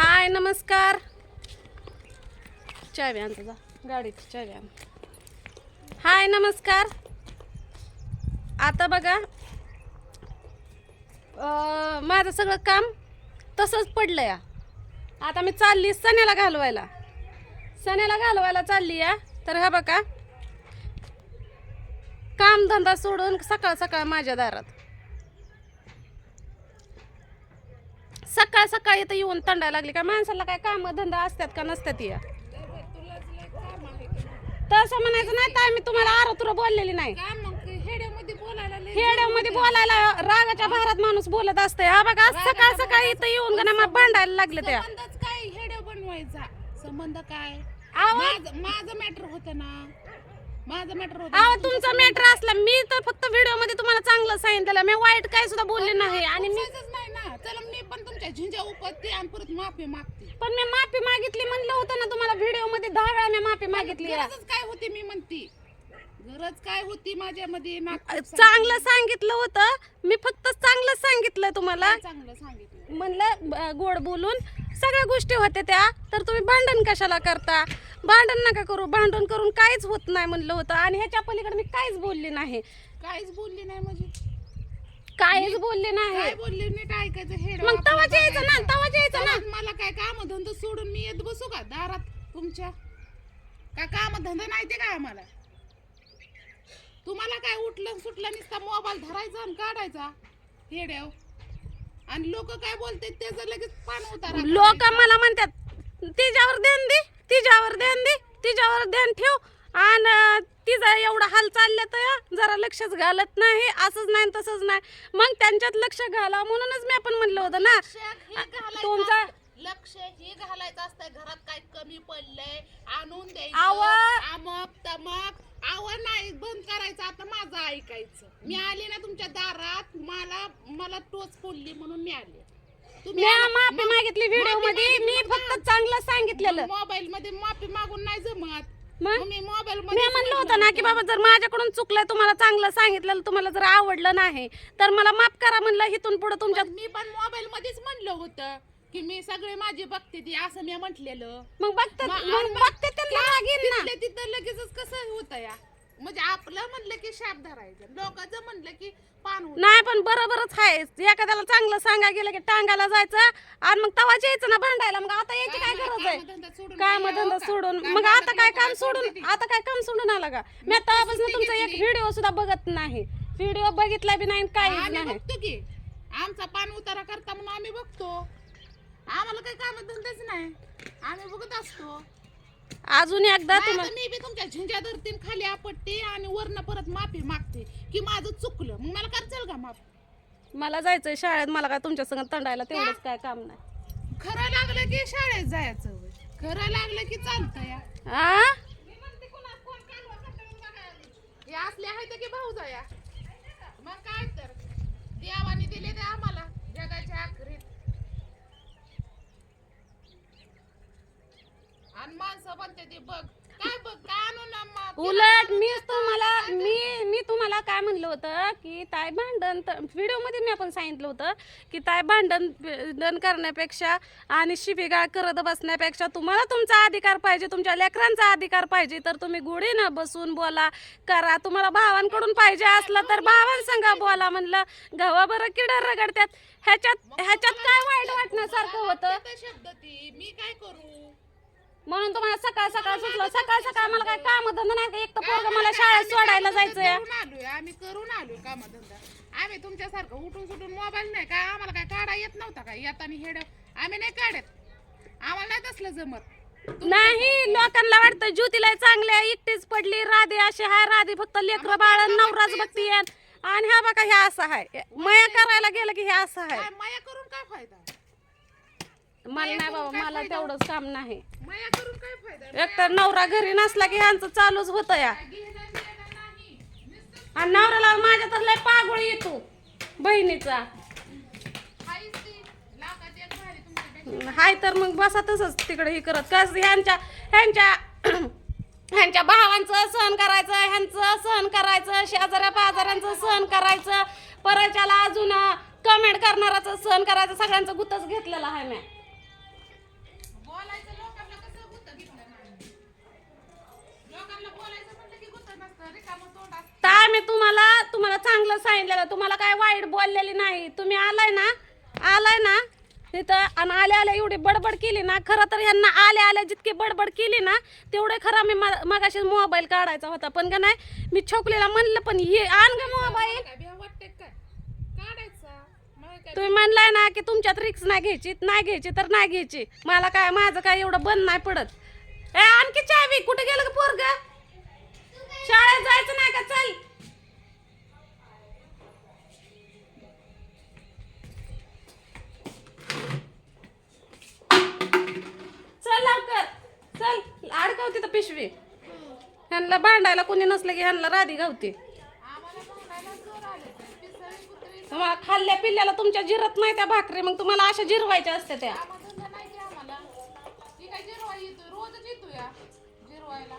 हाय नमस्कार. चावी आणतो तुझा. गाडीची चावी आण. हाय नमस्कार. आता बघा माझं सगळं काम तसंच पडलं या. आता मी चालली सण्याला घालवायला. सण्याला घालवायला चालली या. तर हा बघा कामधंदा सोडून सकाळ सकाळ माझ्या दारात. सकाळ सकाळ इथं येऊन तंडायला लागली का? माणसाला काय काम धंदा असतात का नसतात या? तसं म्हणायचं नाही तर मी तुम्हाला आरो तुला बोललेली नाही. हेड्यामध्ये बोलायला खेड्यामध्ये बोलायला रागाच्या भारात माणूस बोलत असते हा बघा सकाळ सकाळ इथं येऊन का मग भांडायला लागले त्या. काय? हेड्या बनवायचा. संबंध काय? आहो. माझं मॅटर होतं ना. माझं मॅटर होतं तुमचा मॅटर असला मी तर फक्त व्हिडिओमध्ये तुम्हाला चांगलं सांगितलं मी वाईट काय सुद्धा बोलले नाही. आणि मी समजायचंच नाही ना चला मी पण तुमच्या झिंजा उपटते आणि परत माफी मागते. पण मी माफी मागितली म्हणलं होतं ना तुम्हाला व्हिडिओमध्ये दहा वेळा मी माफी मागितली आहे. गरजच काय होती मी म्हणते. गरज काय होती माझ्यामध्ये? नाक चांगलं सांगितलं होतं. मी फक्त चांगलं सांगितलं तुम्हाला. चांगलं सांगितलं? म्हणलं ब- गोड बोलून सगळ्या गोष्टी होत्या त्या तर तुम्ही भांडण कशाला करता? भांडण नका करू. भांडण करून काहीच होत नाही म्हणलं होतं. आणि ह्याच्या पलीकडे मी काहीच बोलले नाही. काहीच बोलली नाही म्हणजे? काहीच बोलले काय नाही बोलले नीट ऐकायचं? हेड मग तवाच यायचं ना तवाच यायचं ना. मला काय काम धंदा सोडून मी येत बसू का दारात तुमच्या? काय काम धंदा नाही ते काय आम्हाला? तुम्हाला काय उठलं सुटलं नुसता मोबाईल धरायचा आणि काढायचा? हेड्याव आणि लोक काय बोलतात त्याचं लगेच पान उतारा लोक मला म्हणतात तिच्यावर ध्यान दे तिच्यावर ध्यान दे तिच्यावर ध्यान ठेव आणि तिचा एवढा हाल चालले तर जरा लक्षच घालत नाही. असंच नाही तसंच नाही. मग त्यांच्यात लक्ष घाला. म्हणूनच मी आपण म्हणलं होतं ना. तुमचा लक्ष हे घालायचं असतंय घरात काय कमी पडलंय आणून आव. द्यायचं आमक तमक. आव नाही बंद करायचं. आता माझं ऐकायचं. मी आले ना तुमच्या दारात. मला मला टोच फोडली म्हणून मी आले. मी माफी मागितली व्हिडिओमध्ये मी फक्त चांगलं सांगितलेलं. मोबाईल मध्ये माफी जमत मग? मी मोबाईल मी म्हणलं होतं ना की बाबा जर माझ्याकडून चुकलंय तुम्हाला चांगलं सांगितलेलं तुम्हाला जर आवडलं नाही तर मला माफ करा म्हणलं इथून पुढे तुमच्या मी पण मोबाईल मध्येच म्हणलं होतं की मी सगळे माझे बघते ती असं मी म्हटलेलं. मग बघतात मग बघते त्यांना येईल ना. तिथं लगेचच कसं होतं या? म्हणजे आपलं म्हणलं की शाप धरायचं. लोकांचं म्हणलं की पान. नाही पण बरोबरच आहे. एखाद्याला चांगलं सांगा गेलं की टांगाला जायचं आणि मग तवाच यायचं ना भांडायला. मग आता यायची काय गरज आहे? कामधंदा सोडून काम काय धंदा हो? सोडून. काम मग आता काय काम काय सोडून? आता काय काम सोडून आला का? मी तेव्हापासून तुमचा एक. व्हिडिओ सुद्धा बघत नाही. व्हिडिओ बघितला बी नाही काहीच आम्ही नाही. बघतो की. आमचा पान उतारा करता म्हणून आम्ही बघतो. आम्हाला काही काम धंदाच नाही. आम्ही बघत असतो. अजून एकदा तुम्हाला मी बी तुमच्या झिंजा धरतीन खाली आपटते आणि वरनं परत माफी मागते की माझं चुकलं. मग मला करचाल का माफ. मला जायचंय शाळेत मला काय तुमच्या संग तंडायला तेवढंच काय काम नाही. खरं लागलं की शाळेत जायचं होय. खरं लागलं की चालतं या. आ? हे असले आहेत की भाऊ जाया? मग काय तर देवाने दिले ते आम्हाला जगाच्या आखरीत आणि बघ. काय बघ? काय उलट मी तुम्हाला मी मी तुम्हाला काय म्हणलं होतं की ताई भांडण व्हिडिओमध्ये मी आपण सांगितलं होतं की ताई भांडण भांडण करण्यापेक्षा आणि शिवीगाळ करत बसण्यापेक्षा तुम्हाला तुमचा अधिकार पाहिजे तुमच्या लेकरांचा अधिकार पाहिजे. तर तुम्ही गुढीनं बसून बोला करा. तुम्हाला भावांकडून पाहिजे असलं तर भावांसंग बोला म्हणलं. गव्हा बरं किडा रगडत्यात ह्याच्यात ह्याच्यात काय वाईट वाटण्यासारखं होतं? ते शब्द ती? मी काय करू? म्हणून तुम्हाला सकाळ सकाळ सुचलं. सकाळ सकाळ मला काय काम धंदा नाही का? एक तर पोरग मला शाळेत सोडायला जायचंय. करून आलोय आम्ही करून आलोय कामधंदा. आम्ही तुमच्यासारखं उठून सुटून मोबाईल नाही काय आम्हाला काय काढा येत नव्हता काय येताना हेड आम्ही नाही काढत. आम्हाला नाही तसलं जमत. नाही लोकांना वाटतं ज्योतीला चांगले आहे, एकटीच पडली राधे अशी हाय राधे फक्त लेकर बाळ नवराच बघती आणि हा बघा हे असं आहे. मया करायला गेलं की हे असं आहे. काय माया करून काय फायदा? मला नाही बाबा मला तेवढंच काम नाही. माया करून काय फायदा? एक तर नवरा घरी नसला की ह्यांचं चालूच होतं या. आणि नवऱ्याला माझ्या तर लय पागोळ येतो बहिणीचा. हाय तर मग बसा तसंच तिकडे हे करत. कस ह्यांच्या ह्यांच्या ह्यांच्या भावांचं सहन करायचं ह्यांचं सहन करायचं शेजाऱ्या पाजाऱ्यांचं सहन करायचं. परच्याला अजून कमेंट करणाराचं सहन करायचं. सगळ्यांचं गुतच घेतलेलं आहे मी. काय मी तुम्हाला तुम्हाला चांगलं सांगितलेलं. तुम्हाला काय वाईट बोललेली नाही. तुम्ही आलाय ना आलाय ना तिथं आणि आल्या आल्या एवढी बडबड केली ना खरं तर यांना आल्या आल्या जितकी बडबड केली ना तेवढे खरं मी मगाशी मोबाईल काढायचा होता. पण का नाही मी छोकलेला म्हणलं पण ये आण ग मोबाईल तुम्ही म्हणलाय ना की तुमच्यात रिक्स नाही घ्यायची नाही घ्यायची तर नाही घ्यायची. मला काय माझं काय एवढं बंद नाही पडत. ए आणखी चावी कुठे गेलं का पोरग? शाळेत जायचं नाही का? चल. चल लवकर. चल. अडकव तर पिशवी. ह्यांना भांडायला कोणी नसलं की ह्यांना राधी गावते. तुम्हाला खाल्ल्या पिल्ल्याला तुमच्या जिरत नाही त्या भाकरी मग तुम्हाला अशा जिरवायच्या असते त्या. नाही की आम्हाला. ती काय रोजच येतो या जिरवायला.